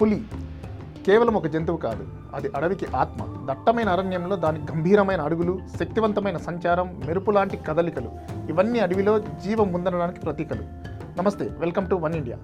పులి కేవలం ఒక జంతువు కాదు అది అడవికి ఆత్మ. దట్టమైన అరణ్యంలో దాని గంభీరమైన అడుగులు శక్తివంతమైన సంచారం మెరుపు లాంటి కదలికలు ఇవన్నీ అడవిలో జీవం ఉందనడానికి ప్రతీకలు. నమస్తే వెల్కమ్ టు వన్ ఇండియా.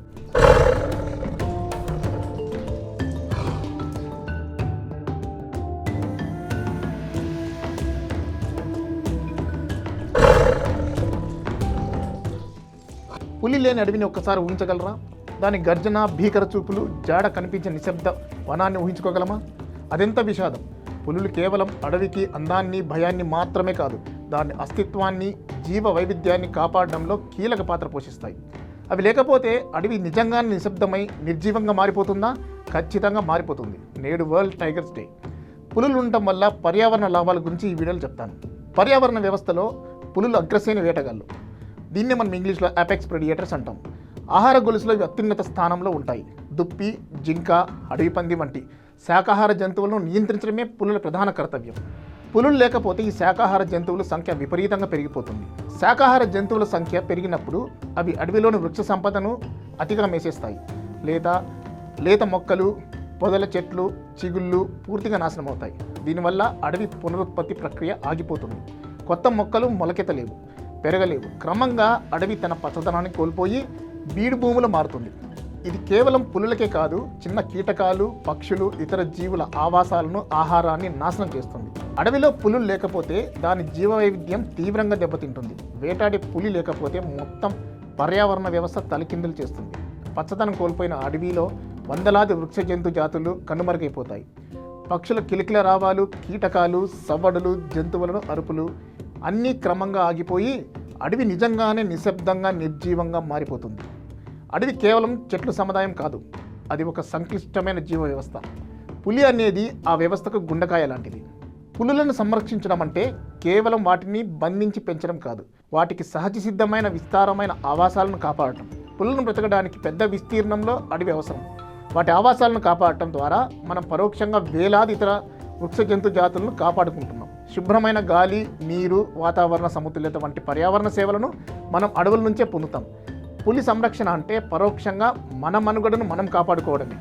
పులి లేని అడవిని ఒక్కసారి ఊహించగలరా? దాని గర్జన భీకర చూపులు జాడ కనిపించే నిశ్శబ్ద వనాన్ని ఊహించుకోగలమా? అదెంత విషాదం? పులులు కేవలం అడవికి అందాన్ని భయాన్ని మాత్రమే కాదు దాని అస్తిత్వాన్ని జీవ వైవిధ్యాన్ని కాపాడడంలో కీలక పాత్ర పోషిస్తాయి. అవి లేకపోతే అడవి నిజంగా నిశ్శబ్దమై నిర్జీవంగా మారిపోతుందా? ఖచ్చితంగా మారిపోతుంది. నేడు వరల్డ్ టైగర్స్ డే. పులులు ఉండటం వల్ల పర్యావరణ లాభాల గురించి ఈ వీడియోలు చెప్తాను. పర్యావరణ వ్యవస్థలో పులులు అగ్రశ్రేణి వేటగాళ్ళు. దీన్నే మనం ఇంగ్లీష్లో అపెక్స్ ప్రెడియేటర్స్ అంటాం. ఆహార గొలుసులో అత్యున్నత స్థానంలో ఉంటాయి. దుప్పి జింక అడవి పంది వంటి శాకాహార జంతువులను నియంత్రించడమే పులుల ప్రధాన కర్తవ్యం. పులులు లేకపోతే ఈ శాకాహార జంతువుల సంఖ్య విపరీతంగా పెరిగిపోతుంది. శాకాహార జంతువుల సంఖ్య పెరిగినప్పుడు అవి అడవిలోని వృక్ష సంపదను అతిగా మేసేస్తాయి. లేదా లేత మొక్కలు పొదల చెట్లు చిగుళ్ళు పూర్తిగా నాశనం అవుతాయి దీనివల్ల అడవి పునరుత్పత్తి ప్రక్రియ ఆగిపోతుంది. కొత్త మొక్కలు మొలకెత్తలేవు పెరగలేవు. క్రమంగా అడవి తన పచ్చదనాన్ని కోల్పోయి బీడు భూములు మారుతుంది. ఇది కేవలం పులులకే కాదు చిన్న కీటకాలు పక్షులు ఇతర జీవుల ఆవాసాలను ఆహారాన్ని నాశనం చేస్తుంది. అడవిలో పులులు లేకపోతే దాని జీవ వైవిధ్యం తీవ్రంగా దెబ్బతింటుంది. వేటాడే పులి లేకపోతే మొత్తం పర్యావరణ వ్యవస్థ తలకిందులు చేస్తుంది. పచ్చదనం కోల్పోయిన అడవిలో వందలాది వృక్ష జంతు జాతులు కనుమరుగైపోతాయి. పక్షుల కిలికిల రావాలు కీటకాలు సవ్వడులు జంతువులను అరుపులు అన్నీ క్రమంగా ఆగిపోయి అడవి నిజంగానే నిశ్శబ్దంగా నిర్జీవంగా మారిపోతుంది. అడవి కేవలం చెట్ల సముదాయం కాదు. అది ఒక సంక్లిష్టమైన జీవ వ్యవస్థ పులి అనేది ఆ వ్యవస్థకు గుండకాయ లాంటిది. పులులను సంరక్షించడం అంటే కేవలం వాటిని బంధించి పెంచడం కాదు. వాటికి సహజ సిద్ధమైన విస్తారమైన ఆవాసాలను కాపాడటం. పులులను బ్రతకడానికి పెద్ద విస్తీర్ణంలో అడవి అవసరం. వాటి ఆవాసాలను కాపాడటం ద్వారా మనం పరోక్షంగా వేలాది ఇతర వృక్ష జంతు జాతులను కాపాడుకుంటున్నాం. శుభ్రమైన గాలి నీరు వాతావరణ సమతుల్యత వంటి పర్యావరణ సేవలను మనం అడవుల నుంచే పొందుతాం. పులి సంరక్షణ అంటే పరోక్షంగా మన మనుగడను మనం కాపాడుకోవడమే.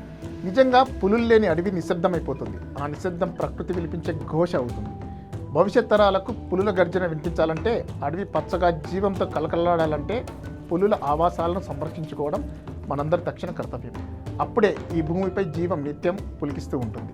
నిజంగా పులులు లేని అడవి నిశ్శబ్దమైపోతుంది. ఆ నిశ్శబ్దం ప్రకృతి వినిపించే ఘోష అవుతుంది. భవిష్యత్ తరాలకు పులుల గర్జన వినిపించాలంటే అడవి పచ్చగా జీవంతో కలకలాడాలంటే పులుల ఆవాసాలను సంరక్షించుకోవడం మనందరి తక్షణ కర్తవ్యం. అప్పుడే ఈ భూమిపై జీవం నిత్యం పులికిస్తూ ఉంటుంది.